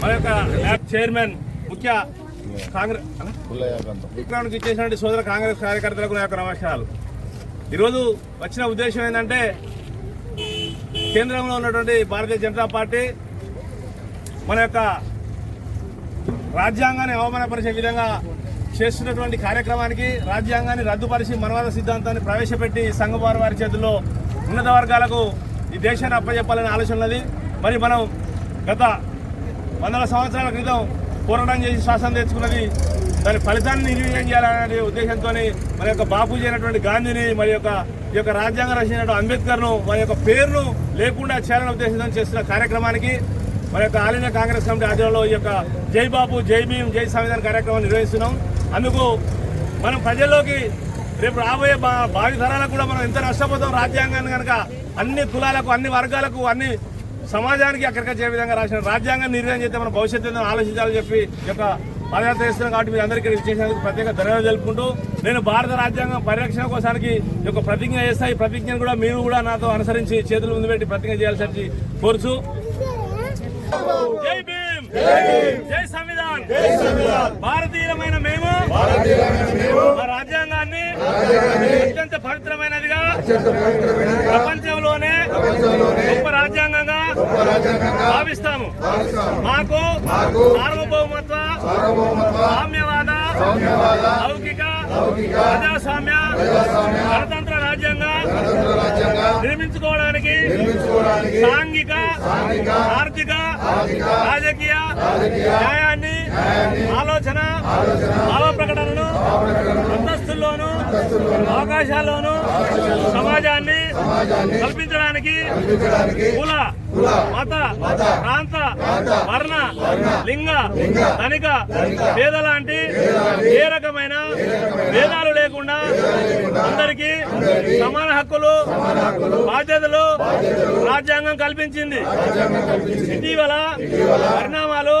మన యొక్క lab chairman ముఖ్య కాంగ్రెస్ విక్రమానికి ఇచ్చేసినటువంటి సోదర కాంగ్రెస్ కార్యకర్తలకు నా యొక్క నమస్కారాలు. ఈరోజు వచ్చిన ఉద్దేశం ఏంటంటే కేంద్రంలో ఉన్నటువంటి భారతీయ జనతా పార్టీ మన యొక్క రాజ్యాంగాన్ని అవమానపరిచే విధంగా చేస్తున్నటువంటి కార్యక్రమానికి రాజ్యాంగాన్ని రద్దుపరిచి మనవాద సిద్ధాంతాన్ని ప్రవేశపెట్టి సంఘవారి వారి చేతుల్లో ఉన్నత వర్గాలకు ఈ దేశాన్ని అప్పచెప్పాలనే ఆలోచన ఉన్నది మరి మనం గత వందల సంవత్సరాల క్రితం పోరాటం చేసి శ్వాసం తెచ్చుకున్నది దాని ఫలితాన్ని నిర్వీర్యం చేయాలనే ఉద్దేశంతో మన యొక్క బాపూజీ అయినటువంటి గాంధీని మరి యొక్క ఈ యొక్క రాజ్యాంగం రచించినటువంటి అంబేద్కర్ను వారి యొక్క పేరును లేకుండా చేయాలనే ఉద్దేశంతో చేస్తున్న కార్యక్రమానికి మన యొక్క ఆల్ ఇండియా కాంగ్రెస్ కమిటీ ఆధ్వర్యంలో ఈ యొక్క జై బాబు జై భీమ్ జై సంవిధాన కార్యక్రమం నిర్వహిస్తున్నాం. అందుకు మనం ప్రజల్లోకి రేపు రాబోయే భావి తరాలకు కూడా మనం ఎంత నష్టపోతాం రాజ్యాంగాన్ని కనుక అన్ని కులాలకు అన్ని వర్గాలకు అన్ని సమాజానికి అక్కడికి విధంగా రాసిన రాజ్యాంగాన్ని నిర్ణయం చేస్తే మన భవిష్యత్తు ఆలోచించాలని చెప్పి యొక్క పాదయాత్ర చేస్తున్నాం కాబట్టి మీరు అందరికీ చేసినందుకు ప్రత్యేక ధన్యవాదాలు తెలుపుకుంటూ నేను భారత రాజ్యాంగం పరిరక్షణ కోసానికి యొక్క ప్రతిజ్ఞ చేస్తా. ఈ ప్రతిజ్ఞను కూడా మీరు కూడా నాతో అనుసరించి చేతులు ముందు పెట్టి ప్రతిజ్ఞ చేయాల్సి కోరుచు. జై భీమ్. జై సంవిధాన్. భారతీయమైన మేము. మా రాజ్యాంగాన్ని అత్యంత పవిత్రమైనదిగా ప్రపంచంలోనే గొప్ప రాజ్యాంగంగా భావిస్తాము. మాకు సార్వభౌమత్వ సామ్యవాద లౌకిక ప్రజాస్వామ్య గణతంత్ర రాజ్యంగా నిర్మించుకోవడానికి సాంఘిక ఆర్థిక రాజకీయ న్యాయాన్ని ఆలోచన భావ ప్రకటనను అంతస్తుల్లోనూ అవకాశాల్లోనూ సమాజాన్ని కల్పించడానికి కుల మత ప్రాంత వర్ణ లింగ ధనిక పేద లాంటి ఏ రకమైన భేదాలు లేకుండా అందరికీ సమాన హక్కులు బాధ్యతలు రాజ్యాంగం కల్పించింది. ఇటీవల పరిణామాలు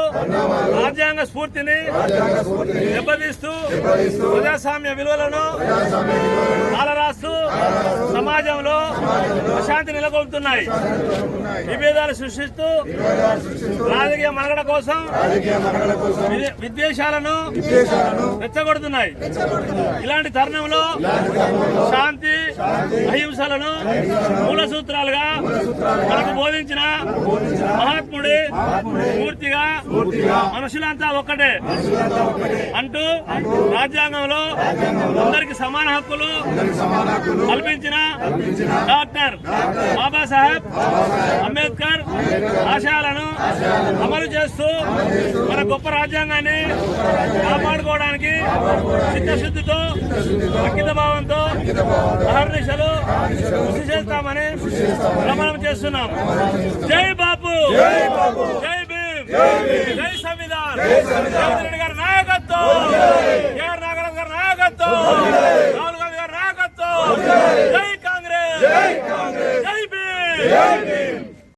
రాజ్యాంగ స్ఫూర్తిని దెబ్బతీస్తూ ప్రజాస్వామ్య విలువలను కాలరాస్తూ సమాజంలో అశాంతి నెలకొల్పుతున్నాయి. విభేదాలు సృష్టిస్తూ రాజకీయ మనుగడ కోసం విదే- విద్వేషాలను రెచ్చగొడుతున్నాయి. ఇలాంటి తరుణంలో శాంతి అహింసలను మూల సూత్రాలుగా మనకు బోధించిన మహాత్ముడి పూర్తిగా మనుషులంతా ఒక్కటే అంటూ రాజ్యాంగంలో అందరికి సమాన హక్కులు కల్పించిన డాక్టర్ బాబాసాహెబ్ అంబేద్కర్ ఆశయాలను అమలు చేస్తూ మన గొప్ప రాజ్యాంగాన్ని కాపాడుకోవడానికి చిత్తశుద్ధితో అంకిత భావంతో అహర్నిశలు కృషి చేస్తామని ప్రమాణం చేస్తున్నాం. జై బాపు! జై భీమ్ జై సంవిధాన్